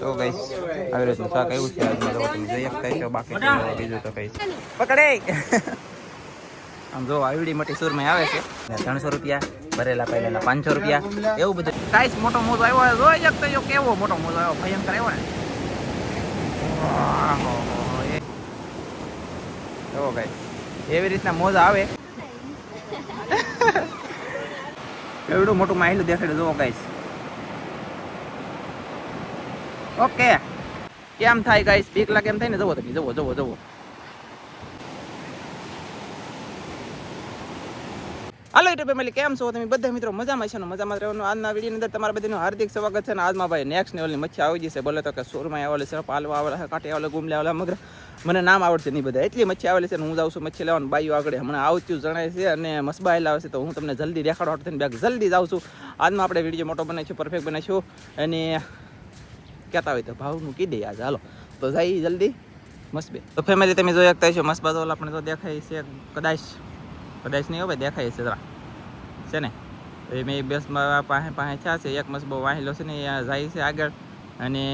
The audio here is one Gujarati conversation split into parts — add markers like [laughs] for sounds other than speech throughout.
તો ગઈ. આવી રીતનું શાક આવ્યું છે? તો તમે જોઈ શકતા છો? બાકી તો બીજું તો કઈ પકડે આમ જો આવડી મોટી સુરમઈ આવે છે. ને ત્રણસો રૂપિયા ભરેલા પહેલેલા પાંચસો રૂપિયા એવું બધું. સાઈઝ મોટો મોજો આવ્યો જોઈ એક તો કેવો મોટો મોજો આવ્યો. ભયંકર આવ્યો ને. એવો ગઈ એવી રીતના મોજા આવે. [laughs] એવડું મોટું માહિલું દેખાડે જોવો ગાઈસ ઓકે. કેમ થાય ગાઈસ બીક લાગે એમ થાય ને? જવો તમે જવો જવો જવો હાલો યુટ્યુબ ફેમિલી કેમ છો તમે? બધા મિત્રો મજામાં છે ને? મજામાં રહેવાનું. આજના વિડીયોની અંદર તમારા બધાનું હાર્દિક સ્વાગત છે અને આજમાં ભાઈ નેક્સ્ટ લેવલની મચ્છી આવી જશે. બોલે તો કે સોરમાં આવેલી છે, પાલવા આવેલા છે, કાંઠે આવેલા, ગુમલે આવેલા, મગર. મને નામ આવડશે નહીં બધા. એટલી મચ્છી આવેલી છે હું જાઉં છું મચ્છી લેવાનું બાઈઓ આગળ. હમણાં આવતું જણાય છે અને મસબાયેલા આવે છે, તો હું તમને જલ્દી દેખાડો થઈને બેગ જલ્દી જાઉં છું. આજમાં આપણે વીડિયો મોટો બનાવીશું પરફેક્ટ બનાવીશું. અને કહેતા હોય તો ભાવનું કીધે આજે હાલો. તો જાય જલ્દી. મસ્બે તો ફેમિલી તમે જોઈ શકતા છો મસ્બા તો આપણે તો દેખાય છે, કદાચ કદાચ નહીં હોય દેખાય છે જરા છે ને? એ મેં બસ પાસે પાસે થયા છે, એક મસ્બો વાહેલો છે ને જાય છે આગળ. અને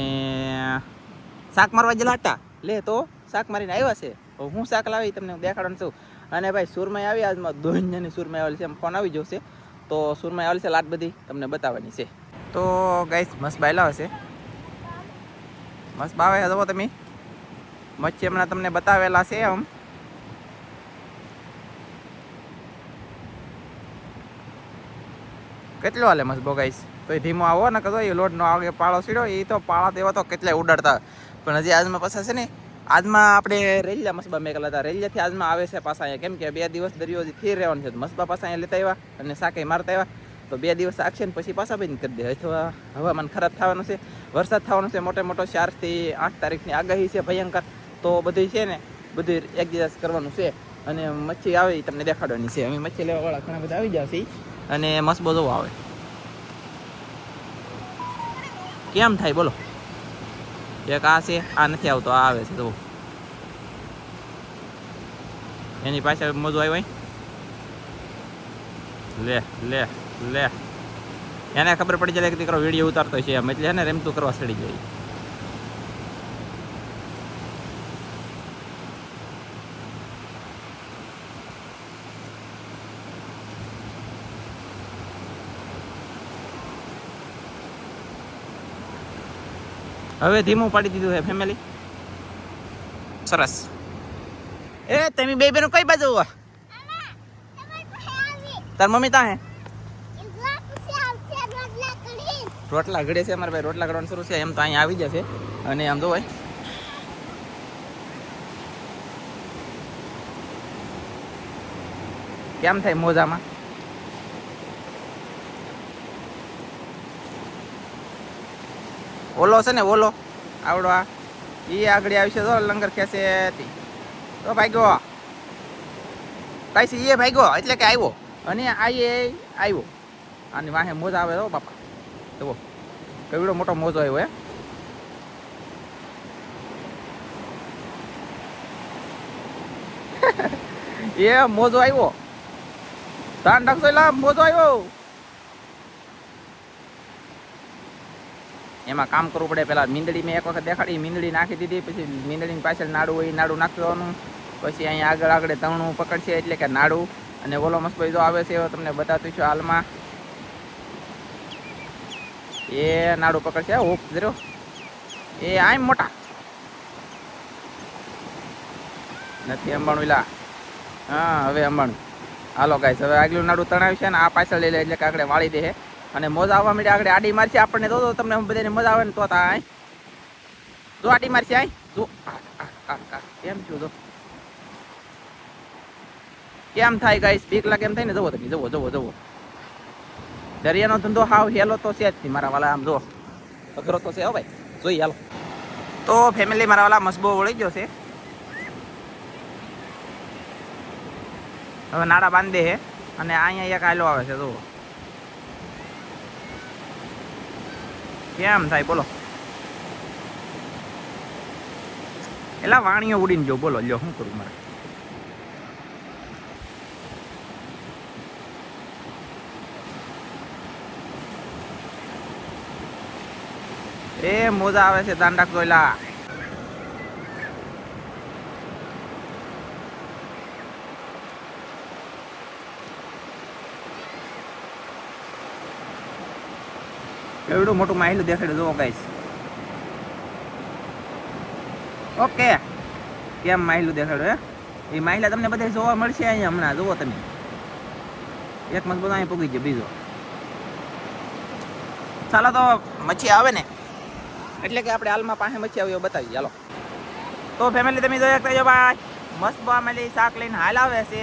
શાક મારવા જેલા હતા. લે તો, શાક મારીને આવ્યા છે. હું શાક લાવી તમને દેખાડવાનું છું. અને ભાઈ સુરમાઈ આવી આજમાં દોહિંજાની સુરમાઈ આવેલી છે, એમ ફોન આવી જશે તો સુરમાઈ આવેલી છે લાટ બધી, તમને બતાવવાની છે. તો ગાઈસ મસ્ત બાયલા હશે. મસ્ત બાવે જવો તમે. મચ્છી હમણાં તમને બતાવેલા છે આમ. કેટલો હાલે મસ્ત બોગાઈશ તો એ ધીમો આવો ને કદો એ લોટ નો આવે પાળો સીડ્યો એ તો પાળા તેવા તો કેટલાય ઉડાડતા. પણ હજી આજમાં પાછા છે ને, આજમાં આપણે રેલિયા મસબા મેકેલા હતા. રેલિયાથી આજમાં આવે છે પાછા અહીંયા. કેમ કે બે દિવસ દરિયો ફેર રહેવાનું છે. મસબા પાછા અહીંયા લેતા આવ્યા અને સાકે મારતા આવ્યા. તો બે દિવસ રાખશે ને પછી પાછા બંધ કરી દે. અથવા હવામાન ખરાબ થવાનું છે. વરસાદ થવાનો છે. મોટે મોટો ચારથી આઠ તારીખની આગાહી છે ભયંકર. તો બધું છે ને બધું એડજસ્ટ કરવાનું છે. અને મચ્છી આવે તમને દેખાડવાની છે. અમે મચ્છી લેવાવાળા ઘણા બધા આવી જશે અને મસ્ત બધો આવે. કેમ થાય બોલો? એક આ છે, આ નથી આવતો. આ આવે છે તો એની પાછળ મજો આવ્યો. લે લે. લે. એને ખબર પડી જાય કે દીકરો વીડિયો ઉતારતો છે એમ. એટલે એને રેમતું કરવા સડી જાય. હવે ધીમું પાડી દીધું છે ફેમિલી સરસ. એ તમે બે બેનો કઈ બાજુ? તાર મમ્મી તા હે? રોટલા ઘડે છે, અમારે ભાઈ રોટલા ઘડવાનું શરૂ છે, એમ તો અહીંયા આવી જશે. અને આમ તો ભાઈ કેમ થાય મોજામાં? ઓલો છે ને, ઓલો. આવડો આ. એ આગળ આવશે તો લંગર હતી તો. ભાગ્યો કઈ છે એ ભાગ્યો એટલે કે આવ્યો અને આ એ આવ્યો આની વાહે મોજા આવે તો બાપા. જુઓ. કેવડો મોટો મોજો આવ્યો, હે? [laughs] એ મોજો આવ્યો. ધ્યાન રાખજો એટલે મોજો આવ્યો. એમાં કામ કરવું પડે. પેલા મીંદડી મેં એક વખત દેખાડી મીંદડી નાખી દીધી, પછી મીંદડીની પાછળ નાડું હોય નાડું નાખવાનું પછી અહીંયા આગળ આગળ તણું પકડશે, એટલે કે નાડું. અને ઓલો મસ્ત જો આવે છે એવો તમને બતાવતું છું હાલમાં. એ નાડું પકડશે ઓપ જરો એ આમ મોટા. નથી અંબાણું લા હા, હવે અંબાણું. હાલો ગાઈસ હવે આગલું નાડું તણાવ્યું છે ને, આ પાછળ લઈ લે, એટલે કે આગળ વાળી દે અને મોજા આવવા માંડે, આગળ આડી મારશે આપણને, તો તમને બધાને મજા આવે ને, તો તા આય. જો આડી મારશે, આય. જો. કેમ છું જો? કેમ થાય ગાઈસ બીક લાગે એમ થાય ને જવો તમે જવો જવો જવો દરિયાનો ધંધો હાવ હેલો તો છે જ નહીં, મારા વાલા, આમ જો. અઘરો તો છે હો ભાઈ. જોઈ હાલો. તો ફેમિલી મારા વાલા મસબો વળી ગયો છે. હવે નાડા બાંધે છે અને અહીંયા એક આયલો આવે છે, જુઓ. કેમ થાય, બોલો. એલા વાણીઓ ઉડીને જો, બોલો, લ્યો, શું કરું મારે? એ મોજા આવે છે, દાંડા કોયલા. એવડું મોટું માહિલું દેખાડ્યું જોવો ગાઈસ. ઓકે. કેમ માહિલું દેખાડ્યું, હે? એ માહિલા તમને બધા જોવા મળશે અહીંયા હમણાં, જુઓ તમે. એક મજબૂત અહીં પૂગી ગયો, બીજો. ચાલો તો મચ્છી આવે ને. એટલે કે આપણે હાલમાં પાસે મચી આવ્યો બતાવી ચાલો તો ફેમિલી તમે જોઈ શકતા છો ભાઈ મસ્બો આમેલી શાક લઈને હાલ આવે છે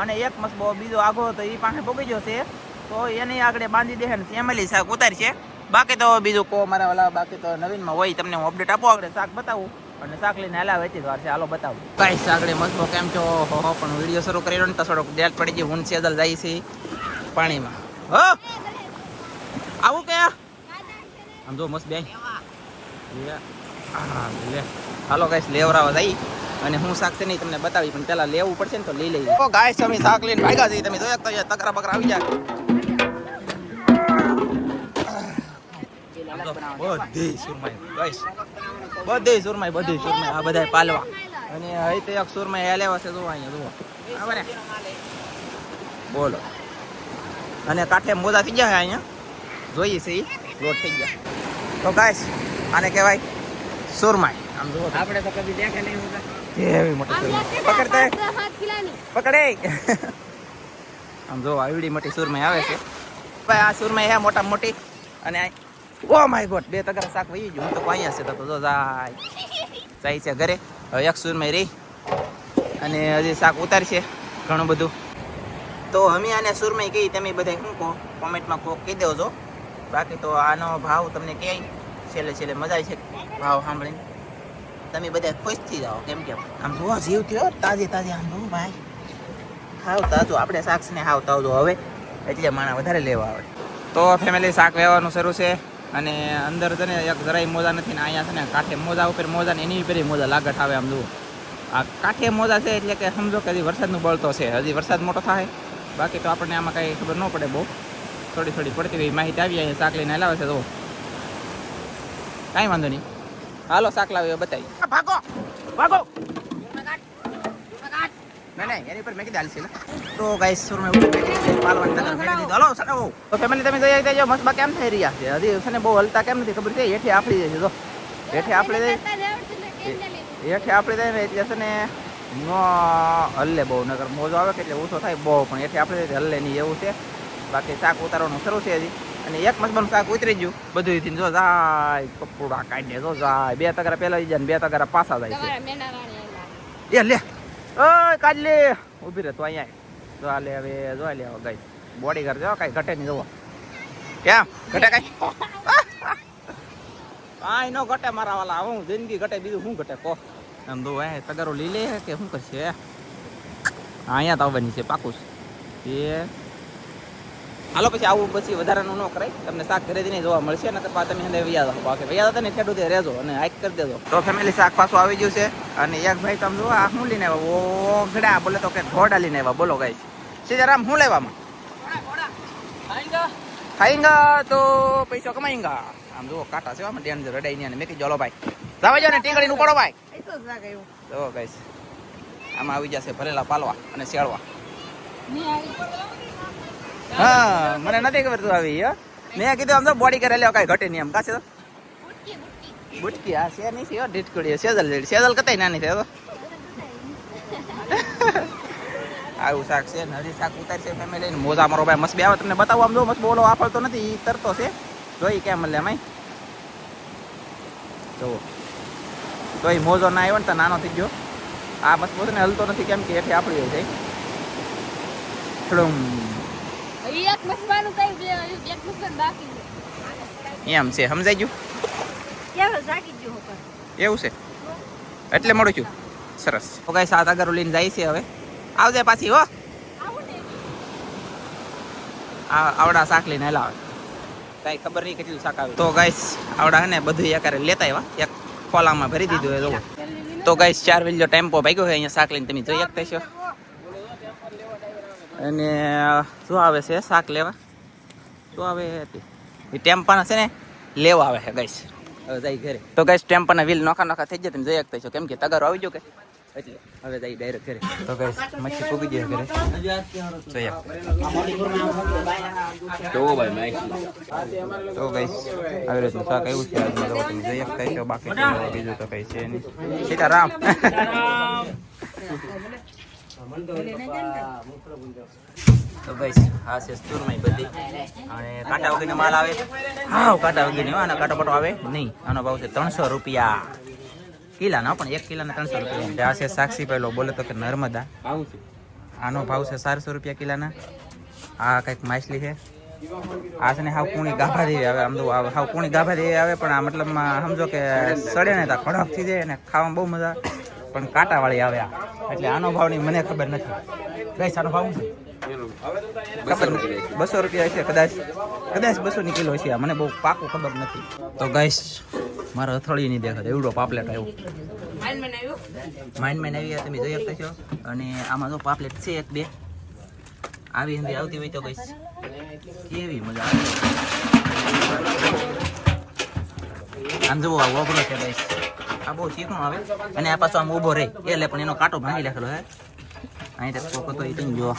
અને એક મસ્બો બીજો આગો તો એ પાસે પૂગી ગયો છે. તો એની આગળ બાંધી દે ને ફેમિલી શાક ઉતારશે બાકી તો બીજું કહો મારા વાલા, બાકી તો નવીનમાં હોય તમને હું અપડેટ આપો આગળ શાક બતાવું અને શાક લઈને હાલા વેચી વાર છે, હાલો બતાવું. કઈ સાગડે મસ્બો કેમ છો? હો પણ વીડિયો શરૂ કર્યો ને તો થોડોક ડેટ પડી ગઈ હું સેદલ જાય છે પાણીમાં. હો! આવું કે? આમ જો મસ્ત બે હા લે હાલો ગાઈસ લેવરાવા જઈ. અને હું શાક છે નહીં તમને બતાવી પણ પેલા લેવું પડશે ને તો લઈ લઈએ ઓ ગાઈસ અમે શાક લઈને ભાગ્યા જઈએ તમે જોયા તો તકરા બકરા આવી જાય બધી સુરમાઈ. ગાઈસ બધી સુરમાઈ બધી સુરમાઈ. આ બધા પાલવા. અને હવે તો એક સુરમાઈ હેલેવા છે જો અહીંયા બોલો. અને કાંઠે મોજા થઈ ગયા અહીંયા? જોઈએ છે એ લોટ થઈ ગયા. તો ગાઈસ આને કહેવાય સુરમાઈ. આમ જુઓ આપણે તો કદી દેખે નહીં હોતા. એવી મોટી સુરમાઈ. પકડતે પકડે આમ જો આવડી મોટી સુરમાઈ આવે છે. ભાઈ આ સુરમાઈ હે મોટા મોટી. અને આ- ઓ માય ગોડ બે તગરા શાક વહી ગયું. હું તો અહીંયા છે તો જો જાય. જાય છે ઘરે. હવે એક સુરમાઈ રહી. અને હજી શાક ઉતારશે ઘણું બધું. તો અમે આને સુરમાઈ કહી તમે બધા શું કહો? કોમેન્ટમાં કોક કહી દેજો. બાકી તો આનો ભાવ તમને ક્યાંય છેલ્લે છેલ્લે મજા આવી છે. ભાવ સાંભળીને. તમે બધા ખુશ થઈ જાઓ, કેમ કે આમ જુઓ જીવ થયો, તાજે તાજે આમ જુઓ ભાઈ. હાવ તાજો, આપણે શાક છે ને હાવ તાજું હવે, એટલે માણા વધારે લેવા આવે. તો ફેમિલી શાક વહેવાનું શરૂ છે, અને અંદર છે ને એક જરાય મોજા નથી ને અહીંયા છે ને કાંઠે મોજા ઉપર મોજા ને એની ઉપર મોજા લાગટ આવે આમ જુઓ. આ કાંઠે મોજા છે એટલે કે સમજો કે હજી વરસાદનું બળતો છે, હજી વરસાદ મોટો થાય. બાકી તો આપણને આમાં કાંઈ ખબર ન પડે બહુ. થોડી થોડી પડતી હોય માહિતી આવી, અહીંયા શાક લઈને લાવે છે તો કાંઈ વાંધો નહીં. હાલો શાક લાવ્યો બતાવી. ભાગો ભાગો. ના ના એની પર મેં કીધું હાલશે તો મેં હલો તો ફેમિલી તમે જોઈ આવી મસ્ત કેમ થઈ રહ્યા છે? હજી છે ને બહુ હલતા કેમ નથી ખબર છે? હેઠે આપડી જાય છે હેઠે આપણે હેઠે આપણે જાય ને એટલે છે ને ન હલ્લે બહુ નગર મોજો આવે કે એટલે ઓછો થાય બહુ પણ હેઠે આપણે હલ્લે નહીં એવું છે. બાકી શાક ઉતારવાનું શરૂ છે હજી. અને એક મસબાનું શાક ઉતરી ગયું. બધું થી જો જાય કપડા કાઢે જો જાય. બે તગરા પહેલા જાય ને બે તગરા પાછા જાય છે. એ લે. ઓય કાઢ લે ઊભી રહે તો અહીંયા. જો આ લે હવે જો લે હવે ગાય. બોડી ઘર જો કાંઈ ઘટે નહીં જોવો કેમ? ઘટે કાંઈ? [laughs] કાંઈ ન ઘટે મારા વાલા. હું જિંદગી ઘટે બીજું શું ઘટે કહો. એમ તો હે તગારો લઈ લે કે શું કરશે અહીંયા તો આવવાની છે પાકું છે એ હાલો, પછી આવું પછી વધારાનું ન કરાય. તમને શાક ઘરે નહીં જોવા મળશે અને તો તમે અંદર વ્યાજ આપો બાકી વ્યાજ હતા ને ખેડૂત રહેજો અને હાઈક કરી દેજો. તો ફેમિલી શાક પાછું આવી ગયું છે. અને એક ભાઈ તમે જો આ શું લઈને આવ્યા? ઓગડા, બોલે તો કે ઘોડા લઈને આવ્યા. બોલો ગાઈ સીતારામ શું લેવામાં ખાઈંગા તો પૈસા કમાઈંગા આમ જુઓ, કાંટા છે આમાં ડેન્જર રડાઈ ને મેં કીધું ચલો ભાઈ. જાવ જો ને ટીંગડીનું પડો ભાઈ. જો ગાઈસ આમાં આવી જશે ભરેલા પાલવા અને શેળવા. હા, મને નથી ખબર તું આવી, હો. મેં કીધું આમ તો બોડી કરે લ્યો કાંઈ ઘટે નહીં એમ કાશે તો? બુટકી હા શેર નહીં છે ઢીટકડી સેજલ જેડી સેજલ કતાય નાની છે તો આવું શાક છે નળી શાક ઉતાર છે ફેમિલી મોજા મારો ભાઈ મસ્ત બે આવે. તમને બતાવું આમ જો, મસ્ત બોલો આફળતો નથી, ઈ તરતો છે. જોઈ કેમ લે માઈ. જુઓ. તો એ મોજો ના આવ્યો ને તો નાનો થઈ ગયો. આ મસ્ત ને, હલતો નથી કેમ કે એથી આપણી જાય થોડું એક મસવાનું કઈ બે એક મસવાનું બાકી છે. એમ છે સમજાઈ ગયું? કેવું જાગી ગયું હોકર એવું છે? એટલે મળું છું. સરસ. તો સાત આગળ લઈને જાય છે હવે. આવજે પાછી હો. આ- આવડા શાક લઈને હેલા આવે. કાંઈ ખબર નહીં કેટલું શાક આવે. તો ગાઈસ આવડા હે ને બધું એકારે લેતા આવ્યા. એક ખોલામાં ભરી દીધું એ જો તો ગાઈસ ચાર વેલ્યો ટેમ્પો ભાગ્યો હોય અહીંયા શાક લઈને તમે જોઈ શકતા છો અને શું આવે છે? શાક લેવા? શું આવે એ ટેમ્પાના છે ને લેવા આવે છે ગઈશ હવે જાય ઘરે. તો ગઈ ટેમ્પાના વ્હીલ નોખા નોખા થઈ જાય તમે જઈ શકતા છો કેમ કે તગારો આવી ગયો કે? એટલે હવે જાય ડાયરેક્ટ ઘરે. તો ગઈ મચ્છી પૂગી જાય ઘરે. જોઈ ભાઈ તો ગઈ આવી રીતનું શાક આવ્યું છે. આજમાં તો તમે જોઈ શકતા છો બાકી બીજું તો કઈ છે નહીં. સીતારામ. તો ભાઈ, આ છે સ્ટોરમાં બધી. અને કાંટા વગરનો માલ આવે હાવ કાંટા વગરનો આનો કાંટો પાટો આવે નહીં આનો ભાવ છે ત્રણસો રૂપિયા કિલાના. પણ એક કિલાના ત્રણસો રૂપિયા આ છે સાક્ષી પહેલો બોલે તો કે નર્મદા. આનો ભાવ છે ચારસો રૂપિયા કિલાના આ કંઈક માછલી છે આ છે ને હાવ કુણી ગાભા જેવી આવે આમ તો હાવ કુણી ગાભા જેવી આવે પણ આ મતલબમાં સમજો કે સડે ને ત્યાં કડક થઈ જાય અને ખાવામાં બહુ મજા. પણ કાંટાવાળી આવે આ. એટલે આનો ભાવની મને ખબર નથી. ગઈસ આનો ભાવ શું? છે. બસો રૂપિયા છે કદાચ કદાચ બસો ની કિલો છે મને બહુ પાકું ખબર નથી. તો ગાઈસ મારા અથડી નહીં દેખાતો એવડો પાપલેટ આવ્યો. માઇન્ડ મેન આવી તમે જોઈ શકતા છો. અને આમાં જો પાપલેટ છે એક બે. આવી હંધી આવતી હોય તો ગાઈસ કેવી મજા આવે. આમ જુઓ આ ઓગળો છે ગાઈસ. આ બહુ ચીકણો આવે અને આ પાછો આમ ઊભો રહે. એટલે પણ એનો કાંટો ભાંગી નાખેલો હે. અહીં કોકો તો ઈ જો.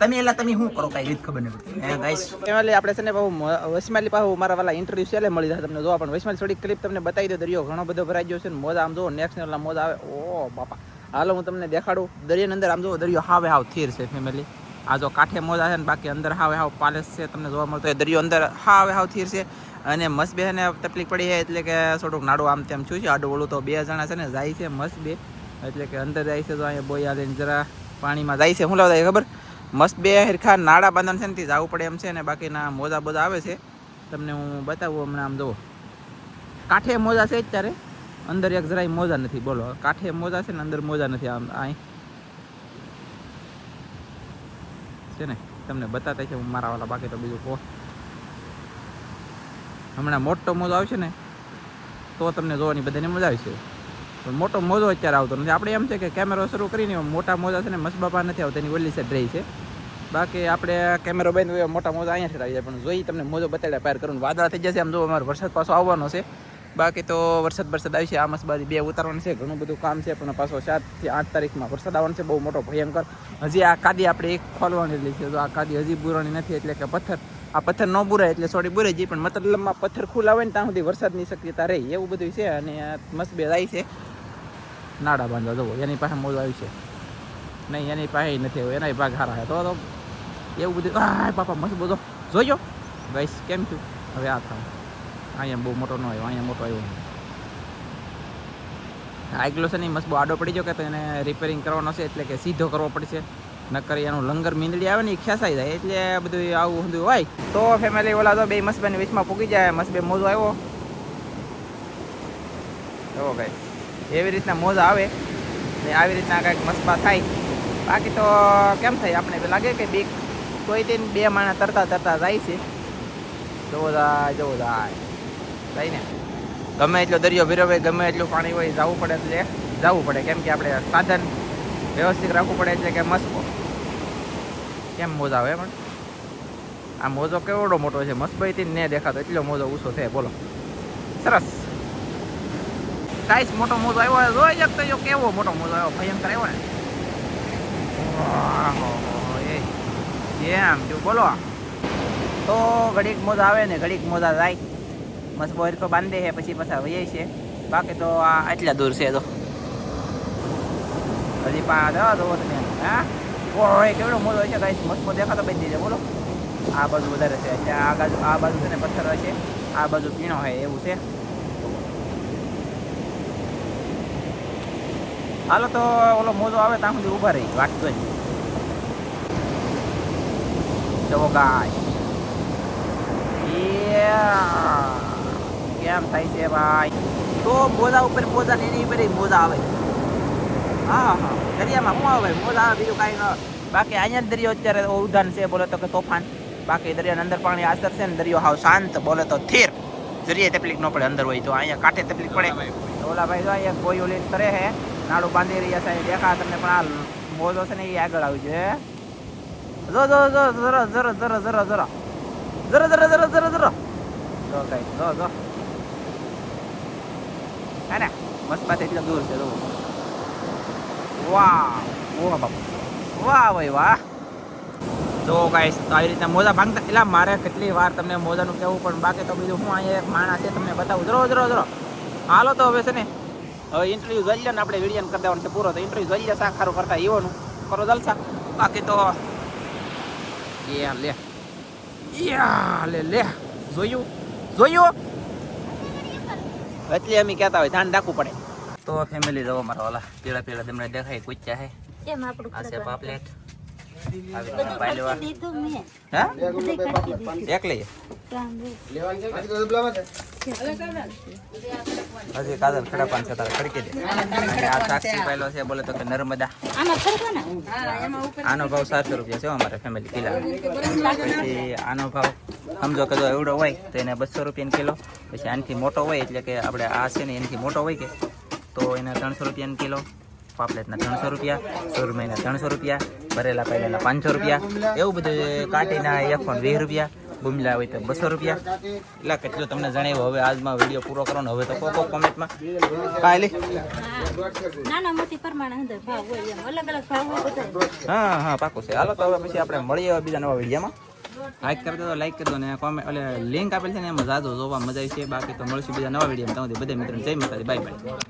તમે એલા તમે શું કરો કઈ રીત ખબર નથી. હે ગાઈસ આપણે છે ને બહુ વસમાલી પાસે મારા વાલા ઇન્ટરવ્યુ છે એટલે મળી જાય તમને. જોવા પણ વસમાલી થોડી ક્લિપ તમને બતાવી દો. દરિયો ઘણો બધો ભરાઈ ગયો છે ને મોજા, આમ જો નેક્સ્ટ મોજા આવે. ઓ બાપા. હાલો હું તમને દેખાડું. દરિયાની અંદર આમ જો દરિયો હાવે હાવ થીર છે ફેમિલી આ જો કાંઠે મોજા છે ને બાકી અંદર હાવે હાવ પાલેસ છે. તમને જોવા મળતો દરિયો અંદર હાવે હાવ થીર છે. અને મસ્ત બે ને તકલીફ પડી છે એટલે કે થોડુંક નાડું આમ તેમ છું છે. આડું ઓળું તો બે જણા છે ને, જાય છે મસ્ત બે. એટલે કે અંદર જાય છે તો અહીંયા બોયા લઈને જરા પાણીમાં જાય છે. હું લાવતા ખબર? મસ્ત બે હરખા નાડા બાંધણ છે ને, તે જવું પડે એમ છે ને, બાકીના મોજા બોજા આવે છે. તમને હું બતાવું હમણાં આમ જુઓ કાંઠે મોજા છે જ ત્યારે અંદર એક જરાય મોજા નથી, બોલો. કાંઠે મોજા છે ને, અંદર મોજા નથી આમ અહીં છે ને? તમને બતાતા છે, હું મારા વાળા બાકી તો બીજું કહો. હમણાં મોટો મોજો આવશે ને, તો તમને જોવાની બધાને મજા આવશે. પણ મોટો મોજો અત્યારે આવતો નથી. આપણે એમ છે કે કેમેરો શરૂ કરીને મોટા મોજા છે ને, મસબાપા નથી આવતા, એની ઓલી સાઈડ રહી છે. બાકી આપણે કેમેરો બંધ હોય મોટા મોજા અહીંયાથી આવી જાય. પણ જોઈ તમને મોજો બતાડ્યા પાર કરું, વાદળા થઈ જશે આમ જો, અમારો વરસાદ પાછો આવવાનો છે. બાકી તો વરસાદ વરસાદ આવશે, આ મસબાજી બે ઉતારવાનું છે, ઘણું બધું કામ છે, પણ પાછો સાતથી આઠ તારીખમાં વરસાદ આવવાનો છે, બહુ મોટો ભયંકર. હજી આ કાદી આપણે એક ખોલવાની છે તો આ કાદી હજી બુરાણી નથી, એટલે કે પથ્થર આ પથ્થર ન બુરાય એટલે સોડી બુરાઈ જાય પણ મતલબમાં પથ્થર ખુલ્લા હોય ને ત્યાં સુધી વરસાદની શક્યતા રહે, એવું બધું છે અને મસ્ત બે જાય છે. નાડા બાંધવા જવો, એની પાસે મોજ આવી છે. નહીં, એની પાસે નથી આવ્યો એના ભાગ હારા તો તો એવું બધું હા પાપા મસ્ત બધો. જોઈજો ગાઈસ કેમ છું? હવે આ થાય અહીંયા બહુ મોટો ન આવ્યો, અહીંયા મોટો આવ્યો આગલો છે નહીં મસ્ત બહુ આડો પડી ગયો કે તો એને રિપેરિંગ કરવાનો છે, એટલે કે સીધો કરવો પડશે. નકર એનું લંગર મીંદડી આવે ને એ ખેંચાઈ જાય. એટલે બધું આવું બધું હોય. તો ફેમિલી ઓલા તો બે મસ્બાની વીસમાં પૂગી જાય. મસ્બે મોજો આવ્યો. જો ભાઈ, એવી રીતના મોજ આવે ને આવી રીતના કંઈક મસ્બા થાય. બાકી તો કેમ થાય? આપણે લાગે કે બીક કોઈ તેને બે માણસ તરતા તરતા જાય છે. જવો જાય જવો જાય. થાય ને. ગમે એટલો દરિયો ભીરવે ગમે એટલું પાણી હોય, જવું પડે એટલે જવું પડે. કેમ કે આપણે સાધન વ્યવસ્થિત રાખવું પડે એટલે કે મસ્કો. કેમ મોજ આવે પણ? આ મોજો કેવડો મોટો છે? મસ્તભાઈથી ને દેખાતો એટલો મોજો ઊંચો થાય, બોલો. સરસ. સાઈઝ મોટો મોજો આવ્યો જોઈ શકતો જો કેવો મોટો મોજો આવ્યો? ભયંકર આવ્યો ને? એમ જો બોલો. તો ઘડીક મોજા આવે ને, ઘડીક મોજા જાય. મસ્ત બોર બાંધે છે, પછી પાછા વહી છે બાકી તો આ એટલા દૂર છે તો. હજી પા દવા દો તમે. હા? કેવડો મોજો છે ગાઈસ? મસ્ત દેખાતો બધી દીધે બોલો. આ બાજુ વધારે છે આ બાજુ આ બાજુ છે ને પથ્થર છે આ બાજુ પીણો હોય એવું છે. હાલો તો ઓલો મોજો આવે ત્યાં સુધી ઊભા રહી, વાત જ જવો ગાય કેમ થાય છે ભાઈ? તો મોજા ઉપર મોજા ને એની ઉપર મોજા આવે. હા હા. દરિયામાં શું આવે? મોજા આવે. બીજું કાંઈ ન. બાકી અહીંયા જ દરિયો અત્યારે ઉધાન છે, બોલે તો કે તોફાન. બાકી દરિયાની અંદર પાણી આસર છે ને, દરિયો હાવ શાંત, બોલે તો થીર દરિયા તકલીફ ન પડે અંદર હોય તો. અહીંયા કાંઠે તકલીફ પડે. ઓલા ભાઈ તો અહીંયા કોઈ ઓલી કરે હે. નાડું બાંધી રહ્યા છે દેખા તમને, પણ આ મોજો છે ને, એ આગળ આવી છે જો જો જો, જરા જરા જરા જરા જરા. જરા જરા જરા જરા જરા. જો કઈ, જો જો. હા ને? મસ્ત પાસે એકદમ દૂર છે, જો. વાહ. વાહ બાપા વાહ. ભાઈ વાહ તો ગાઈસ તો રીતના મોજા ભાંગતા એટલે મારે કેટલી વાર તમને મોજાનું કહેવું, પણ બાકી તો બીજું હું અહીંયા એક માણસ છે, તમને બતાવું. જરો જરો જરો હાલો તો હવે છે ને, હવે ઇન્ટરવ્યૂ જોઈ લે ને, આપણે વીડિયો કરી દેવાનું છે પૂરો. તો ઇન્ટરવ્યૂ જોઈ લે શાક ખારું કરતા એવાનું કરો બાકી તો, યા લે. યા લે લે. જોયું? જોયું? એટલે અમે કહેતા હોય, ધ્યાન રાખવું પડે. તો ફેમિલી જવો મારા ઓલા પીળા પીળા તમને દેખાય કુચ્ચા હે. કેમ આપણું આ છે પાપલેટ. આવી લેવા. હા? એક લઈએ. હજી કાજલ ખડાપાન છે તારે ખડકી દે. અને આ સાક્ષી પાયલો છે બોલે તો કે નર્મદા. આમાં ફરકો ને આનો ભાવ સાતસો રૂપિયા છે હો અમારે ફેમિલી કિલા. પછી આનો ભાવ સમજો કે જો એવડો હોય તો એને બસો રૂપિયાનો કિલો. પછી આનાથી મોટો હોય એટલે કે આપણે આ છે ને એનાથી મોટો હોય કે તો એના ત્રણસો રૂપિયાનો કિલો પાપલેટના ત્રણસો રૂપિયા સુરમઈના ત્રણસો રૂપિયા ભરેલા પહેલાના પાંચસો રૂપિયા એવું બધું કાટીના એકસો વીસ રૂપિયા બુમલા હોય તો બસો રૂપિયા. એટલે કેટલું તમને જણાવ્યું હવે આજમાં વીડિયો પૂરો કરો ને હવે તો કોકો કોમેન્ટમાં. કાલે નાના મોટી પ્રમાણે ભાવ હોય એમ અલગ અલગ ભાવ હોય હા હા પાકું છે. હાલો તો હવે પછી આપણે મળીએ બીજા નવા વિડીયામાં. લાઈક કરી દો લાઈક કરી દો ને કોમેન્ટ એટલે લિંક આપેલ છે ને એમાં જાજો જોવા મજા આવી છે. બાકી તો મળશું બીજા નવા વીડિયો બધા મિત્રો જય માતાજી. Bye bye